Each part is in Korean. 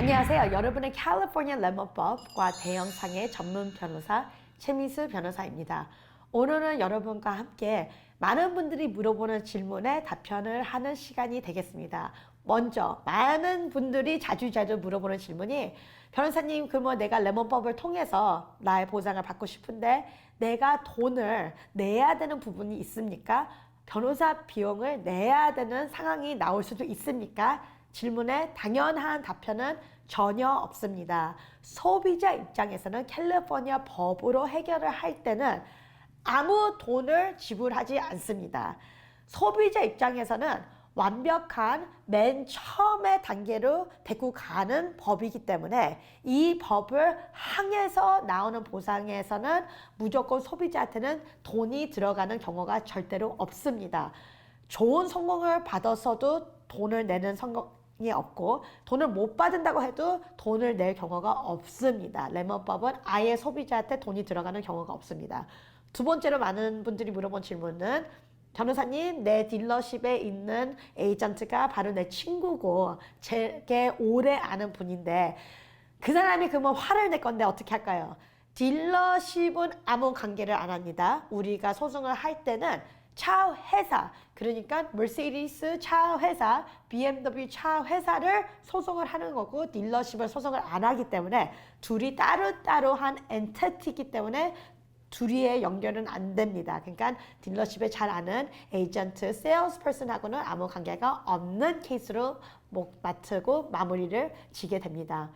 안녕하세요. 여러분의 캘리포니아 레몬법과 대형상의 전문 변호사 최미수 변호사입니다. 오늘은 여러분과 함께 많은 분들이 물어보는 질문에 답변을 하는 시간이 되겠습니다. 먼저 많은 분들이 자주자주 물어보는 질문이 변호사님 그러면 내가 레몬법을 통해서 나의 보상을 받고 싶은데 내가 돈을 내야 되는 부분이 있습니까? 변호사 비용을 내야 되는 상황이 나올 수도 있습니까? 질문에 당연한 답변은 전혀 없습니다. 소비자 입장에서는 캘리포니아 법으로 해결을 할 때는 아무 돈을 지불하지 않습니다. 소비자 입장에서는 완벽한 맨 처음의 단계로 데리고 가는 법이기 때문에 이 법을 항해서 나오는 보상에서는 무조건 소비자한테는 돈이 들어가는 경우가 절대로 없습니다. 좋은 성공을 받았어도 돈을 내는 성공 이 없고 돈을 못 받은다고 해도 돈을 낼 경우가 없습니다. 레몬법은 아예 소비자한테 돈이 들어가는 경우가 없습니다. 두 번째로 많은 분들이 물어본 질문은 변호사님, 내 딜러십에 있는 에이전트가 바로 내 친구고 제게 오래 아는 분인데 그 사람이 그러면 화를 낼 건데 어떻게 할까요? 딜러십은 아무 관계를 안 합니다. 우리가 소송을 할 때는 차 회사, 그러니까 멀세디스 차 회사, BMW 차 회사를 소송을 하는 거고 딜러십을 소송을 안 하기 때문에 둘이 따로따로 한 엔티티이기 때문에 둘이의 연결은 안 됩니다. 그러니까 딜러십에 잘 아는 에이전트, 세일스퍼슨하고는 아무 관계가 없는 케이스로 목 맡고 마무리를 지게 됩니다.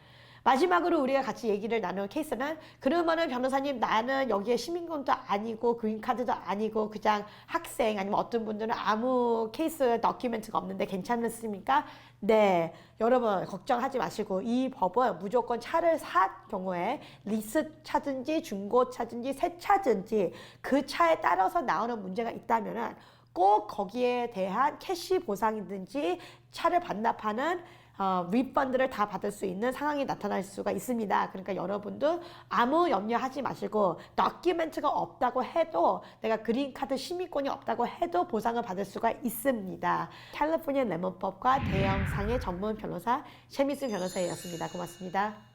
마지막으로 우리가 같이 얘기를 나눈 케이스는 그러면은 변호사님 나는 여기에 시민권도 아니고 그린카드도 아니고 그냥 학생 아니면 어떤 분들은 아무 케이스 더큐멘트가 없는데 괜찮습니까? 네 여러분 걱정하지 마시고 이 법은 무조건 차를 산 경우에 리스 차든지 중고 차든지 새 차든지 그 차에 따라서 나오는 문제가 있다면은 꼭 거기에 대한 캐시 보상이든지 차를 반납하는 어, 리펀드를 다 받을 수 있는 상황이 나타날 수가 있습니다. 그러니까 여러분도 아무 염려하지 마시고 다큐멘트가 없다고 해도 내가 그린카드 시민권이 없다고 해도 보상을 받을 수가 있습니다. 캘리포니아 레몬법과 대형상의 전문 변호사 최미수 변호사였습니다. 고맙습니다.